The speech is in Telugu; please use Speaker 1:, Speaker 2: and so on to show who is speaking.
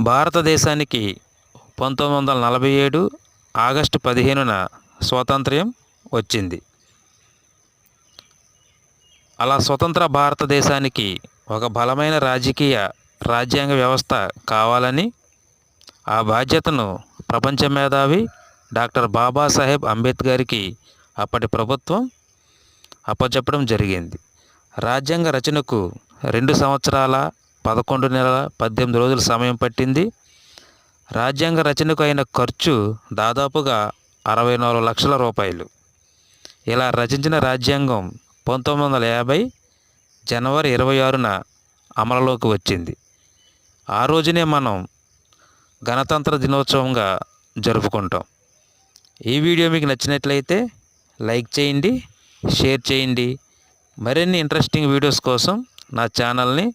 Speaker 1: భారతదేశానికి పంతొమ్మిది వందల నలభై ఏడు ఆగస్టు పదిహేనున స్వాతంత్ర్యం వచ్చింది. అలా స్వతంత్ర భారతదేశానికి ఒక బలమైన రాజకీయ రాజ్యాంగ వ్యవస్థ కావాలని ఆ బాధ్యతను ప్రపంచ మేధావి డాక్టర్ బాబాసాహెబ్ అంబేద్కర్కి అప్పటి ప్రభుత్వం అప్పచెప్పడం జరిగింది. రాజ్యాంగ రచనకు రెండు సంవత్సరాల పదకొండు నెలల పద్దెనిమిది రోజుల సమయం పట్టింది. రాజ్యాంగ రచనకు అయిన ఖర్చు దాదాపుగా అరవై నాలుగు లక్షల రూపాయలు. ఇలా రచించిన రాజ్యాంగం పంతొమ్మిది వందల యాభై జనవరి ఇరవై ఆరున అమలులోకి వచ్చింది. ఆ రోజునే మనం గణతంత్ర దినోత్సవంగా జరుపుకుంటాం. ఈ వీడియో మీకు నచ్చినట్లయితే లైక్ చేయండి షేర్ చేయండి. మరిన్ని ఇంట్రెస్టింగ్ వీడియోస్ కోసం నా ఛానల్ని